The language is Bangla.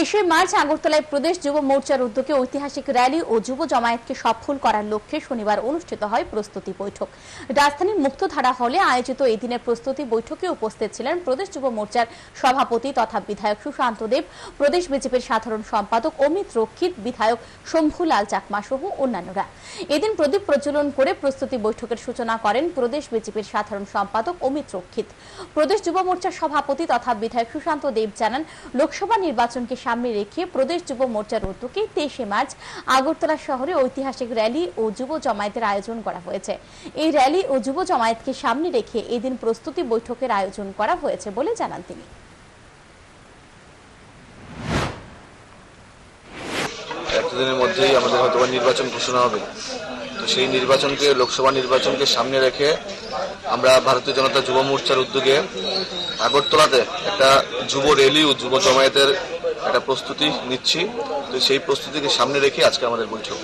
তেইশে মার্চ আগরতলায় প্রদেশ যুব মোর্চার উদ্যোগে ঐতিহাসিক র্যালি ও যুব জমায়েতকে সফল করার লক্ষ্যে শনিবার অনুষ্ঠিত হয় প্রস্তুতি বৈঠক। রাজধানীর মুক্তধারা হলে আয়োজিত এই দিনের প্রস্তুতি বৈঠকে উপস্থিত ছিলেন প্রদেশ যুব মোর্চার সভাপতি তথা বিধায়ক সুশান্ত দেব, প্রদেশ বিজেপির সাধারণ সম্পাদক অমিত রক্ষিত, বিধায়ক শম্ভুলাল চাকমা সহ অন্যান্যরা। এদিন প্রদীপ প্রজ্বলন করে প্রস্তুতি বৈঠকের সূচনা করেন প্রদেশ বিজেপির সাধারণ সম্পাদক অমিত রক্ষিত। প্রদেশ যুব মোর্চার সভাপতি তথা বিধায়ক সুশান্ত দেব জানান, লোকসভা নির্বাচনকে সামনে রেখে প্রদেশ যুব মোর্চার উদ্যোগে তেইশে মার্চ আগরতলা শহরে ঐতিহাসিক র্যালি ও যুব জমায়েতের আয়োজন করা হয়েছে। এই র্যালি ও যুব জমায়েতকে সামনে রেখে এদিন প্রস্তুতি বৈঠকের আয়োজন করা হয়েছে বলে জানান তিনি। এতদিনের মধ্যেই আমাদের হয়তো নির্বাচন ঘোষণা হবে। তো সেই নির্বাচনকে, লোকসভা নির্বাচনকে সামনে রেখে আমরা ভারতীয় জনতা যুব মোর্চার উদ্যোগে আগরতলাতে একটা যুব র্যালি ও যুব জমায়েতের একটা প্রস্তুতি নিচ্ছি। তো সেই প্রস্তুতিকে সামনে রেখে আজকে আমাদের বৈঠক।